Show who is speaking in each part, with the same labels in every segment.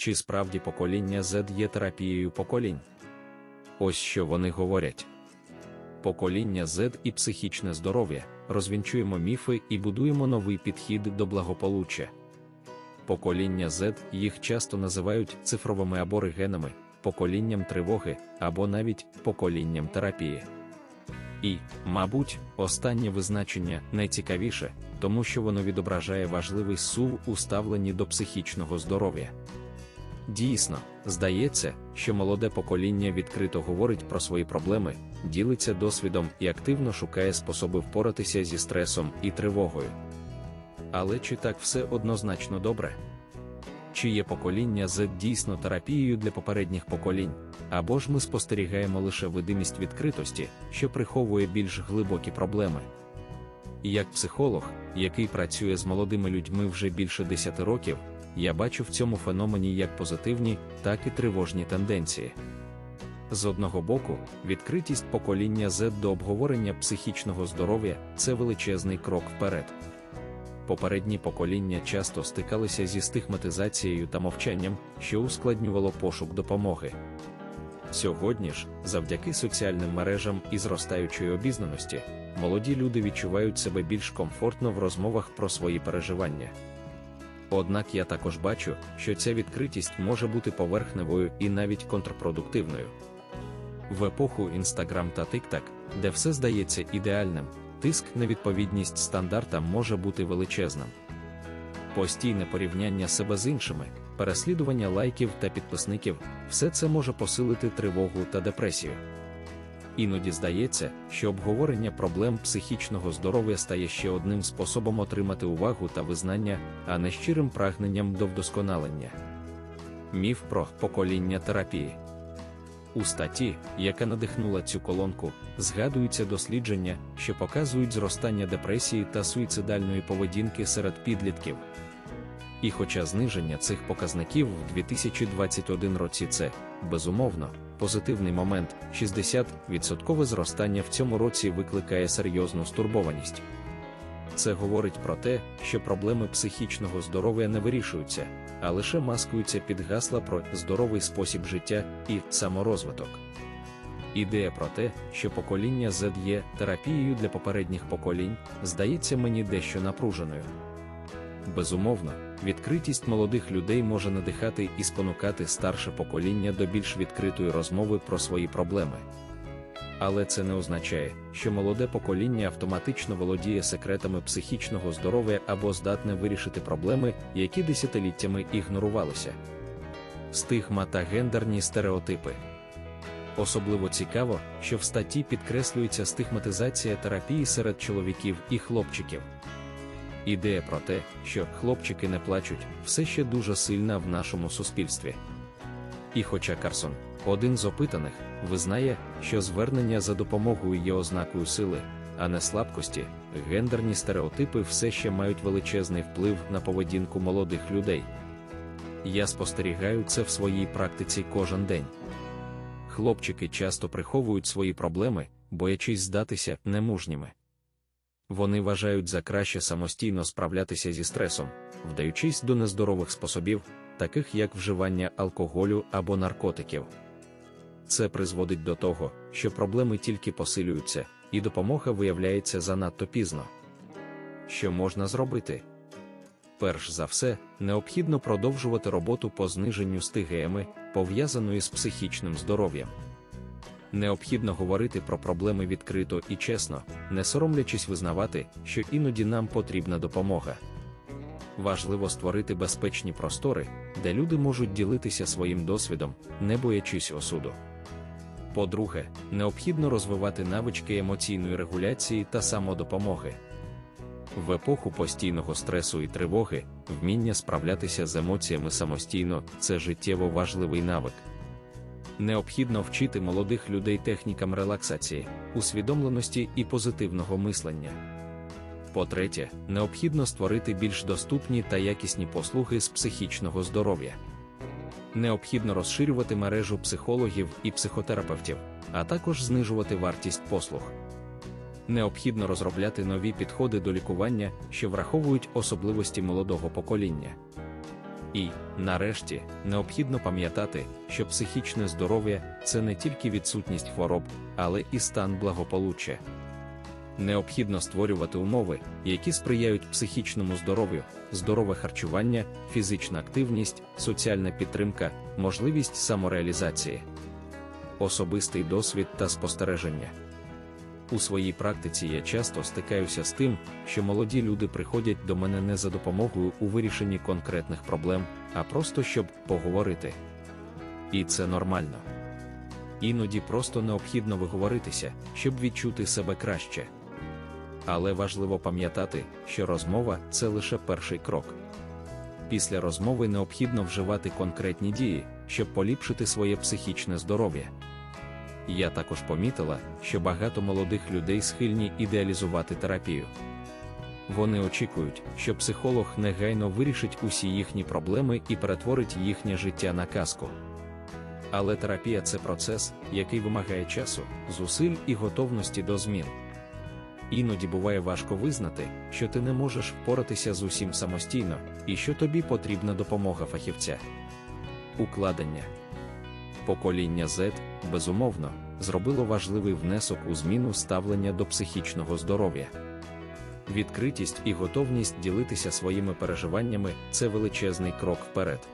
Speaker 1: чи справді покоління Z є терапією поколінь? Ось що вони говорять. Покоління Z і психічне здоров'я розвінчуємо міфи і будуємо новий підхід до благополуччя. Покоління Z їх часто називають цифровими аборигенами, поколінням тривоги або навіть поколінням терапії. І, мабуть, останнє визначення найцікавіше, тому що воно відображає важливий сув у ставленні до психічного здоров'я. Дійсно, здається, що молоде покоління відкрито говорить про свої проблеми, ділиться досвідом і активно шукає способи впоратися зі стресом і тривогою. Але чи так все однозначно добре? Чи є покоління Z дійсно терапією для попередніх поколінь, або ж ми спостерігаємо лише видимість відкритості, що приховує більш глибокі проблеми? Як психолог, який працює з молодими людьми вже більше 10 років, я бачу в цьому феномені як позитивні, так і тривожні тенденції. З одного боку, відкритість покоління Z до обговорення психічного здоров'я це величезний крок вперед. Попередні покоління часто стикалися зі стигматизацією та мовчанням, що ускладнювало пошук допомоги. Сьогодні ж, завдяки соціальним мережам і зростаючої обізнаності, молоді люди відчувають себе більш комфортно в розмовах про свої переживання. Однак я також бачу, що ця відкритість може бути поверхневою і навіть контрпродуктивною. В епоху Instagram та TikTok, де все здається ідеальним, тиск на відповідність стандартам може бути величезним. Постійне порівняння себе з іншими, переслідування лайків та підписників все це може посилити тривогу та депресію. Іноді здається, що обговорення проблем психічного здоров'я стає ще одним способом отримати увагу та визнання, а не щирим прагненням до вдосконалення. Міф про покоління терапії. У статті, яка надихнула цю колонку, згадуються дослідження, що показують зростання депресії та суїцидальної поведінки серед підлітків. І хоча зниження цих показників в 2021 році це, безумовно, позитивний момент, 60% зростання в цьому році викликає серйозну стурбованість. Це говорить про те, що проблеми психічного здоров'я не вирішуються, а лише маскуються під гасла про здоровий спосіб життя і саморозвиток. Ідея про те, що покоління Z є терапією для попередніх поколінь, здається мені дещо напруженою. Безумовно, відкритість молодих людей може надихати і спонукати старше покоління до більш відкритої розмови про свої проблеми. Але це не означає, що молоде покоління автоматично володіє секретами психічного здоров'я або здатне вирішити проблеми, які десятиліттями ігнорувалися. Стигма та гендерні стереотипи. Особливо цікаво, що в статті підкреслюється стигматизація терапії серед чоловіків і хлопчиків. Ідея про те, що хлопчики не плачуть, все ще дуже сильна в нашому суспільстві. І хоча Карсон, один з опитаних, визнає, що звернення за допомогою є ознакою сили, а не слабкості, гендерні стереотипи все ще мають величезний вплив на поведінку молодих людей. Я спостерігаю це в своїй практиці кожен день. Хлопчики часто приховують свої проблеми, боячись здатися немужніми. Вони вважають за краще самостійно справлятися зі стресом, вдаючись до нездорових способів, таких як вживання алкоголю або наркотиків. Це призводить до того, що проблеми тільки посилюються, і допомога виявляється занадто пізно. Що можна зробити? Перш за все, необхідно продовжувати роботу по зниженню стигеми, пов'язаної з психічним здоров'ям. Необхідно говорити про проблеми відкрито і чесно, не соромлячись визнавати, що іноді нам потрібна допомога. Важливо створити безпечні простори, де люди можуть ділитися своїм досвідом, не боячись осуду. По-друге, необхідно розвивати навички емоційної регуляції та самодопомоги. В епоху постійного стресу і тривоги, вміння справлятися з емоціями самостійно це життєво важливий навик. Необхідно вчити молодих людей технікам релаксації, усвідомленості і позитивного мислення. По-третє, необхідно створити більш доступні та якісні послуги з психічного здоров'я. Необхідно розширювати мережу психологів і психотерапевтів, а також знижувати вартість послуг. Необхідно розробляти нові підходи до лікування, що враховують особливості молодого покоління. І, нарешті, необхідно пам'ятати, що психічне здоров'я це не тільки відсутність хвороб, але і стан благополуччя. Необхідно створювати умови, які сприяють психічному здоров'ю, здорове харчування, фізична активність, соціальна підтримка, можливість самореалізації, особистий досвід та спостереження. У своїй практиці я часто стикаюся з тим, що молоді люди приходять до мене не за допомогою у вирішенні конкретних проблем, а просто щоб поговорити. І це нормально. Іноді просто необхідно виговоритися, щоб відчути себе краще. Але важливо пам'ятати, що розмова це лише перший крок. Після розмови необхідно вживати конкретні дії, щоб поліпшити своє психічне здоров'я. Я також помітила, що багато молодих людей схильні ідеалізувати терапію. Вони очікують, що психолог негайно вирішить усі їхні проблеми і перетворить їхнє життя на казку. Але терапія це процес, який вимагає часу, зусиль і готовності до змін. Іноді буває важко визнати, що ти не можеш впоратися з усім самостійно і що тобі потрібна допомога фахівця. Укладення покоління Z, безумовно, зробило важливий внесок у зміну ставлення до психічного здоров'я. Відкритість і готовність ділитися своїми переживаннями це величезний крок вперед.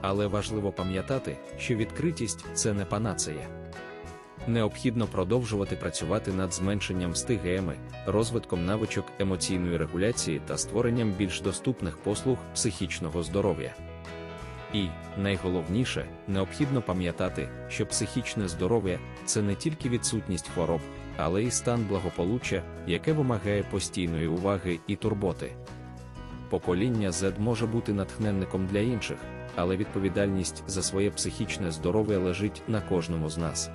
Speaker 1: Але важливо пам'ятати, що відкритість це не панацея. Необхідно продовжувати працювати над зменшенням стигеми, розвитком навичок емоційної регуляції та створенням більш доступних послуг психічного здоров'я. І, найголовніше, необхідно пам'ятати, що психічне здоров'я це не тільки відсутність хвороб, але й стан благополуччя, яке вимагає постійної уваги і турботи. Покоління Z може бути натхненником для інших, але відповідальність за своє психічне здоров'я лежить на кожному з нас.